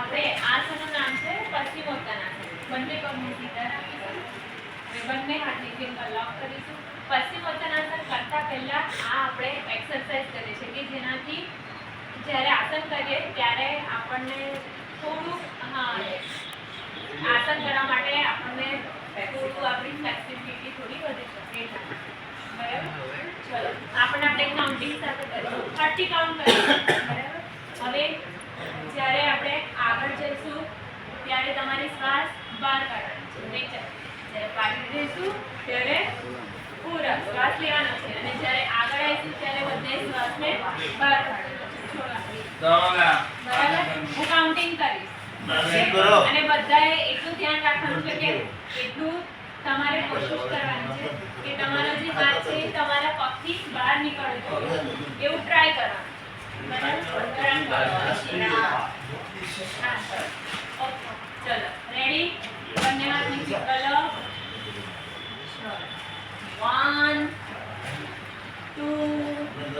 આપણે આસનનું નામ છે પશ્ચિમોત્તાનાસન બંને પગને સીધા રાખીશું. અને બંને હાથની ફિંગર લોક કરીશું. પશ્ચિમોત્તાનાસન કરતા પહેલા આ આપણે એક્સરસાઇઝ કરીએ છીએ કે જેનાથી જ્યારે આસન કરીએ ત્યારે આપણને થોડું, હા, આસન કરવા માટે આપણને થોડું આપણી ફ્લેક્સિબિલિટી થોડી વધે છે. બરાબર? ચલો, આપણે આપણે કાઉન્ટિંગ સાથે કરીશું. થર્ટી કાઉન્ટ કરીશું. બરાબર હવે જ્યારે આપણે આગળ જઈશું ત્યારે તમારી શ્વાસ બહાર કાઢવાની છે નીચે જ્યારે પાછી જઈશું ત્યારે પૂરા શ્વાસ લેવાનો છે અને જ્યારે આગળ આવીશું ત્યારે બધે શ્વાસને બહાર કાઢવાનો હું કાઉન્ટિંગ કરીશ. અને બધાએ એટલું ધ્યાન રાખવાનું છે કે એટલું તમારે કોશિશ કરવાની છે કે તમારો જે હાથ છે તમારા પગથી બહાર નીકળવો જોઈએ. એવું ટ્રાય કરવાનું બરાબર ત્રણ કરો. હા, ઓકે. ચલો રેડી બંને હાથ નીચે કરો વન ટુ થ્રી ફોર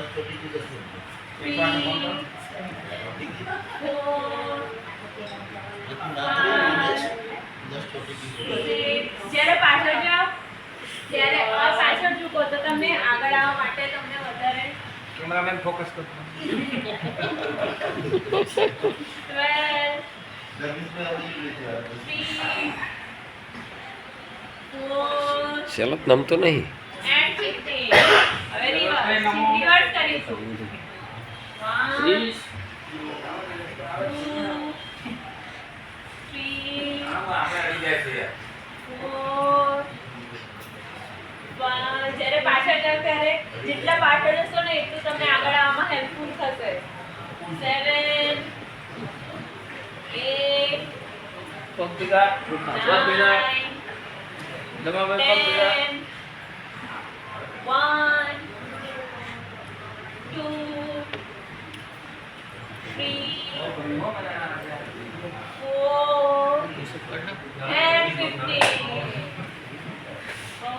જ્યારે પાછળ જાઓ ત્યારે આ પાછળ ઝૂકો તો તમને આગળ આવવા માટે તમને વધારે કેમેરામેન ફોકસ કરતો ટ્વેલ્વ થ્રી ફોર સેલપ નમતો નહીં હવે રિવર્સ પણ જ્યારે પાછળ જાવ ત્યારે જેટલા પાછળ જશો ને એટલું તમને આગળ આવવામાં હેલ્પફુલ થશે સેવન એટ પગ ભેગા પગ ભેગા three, four,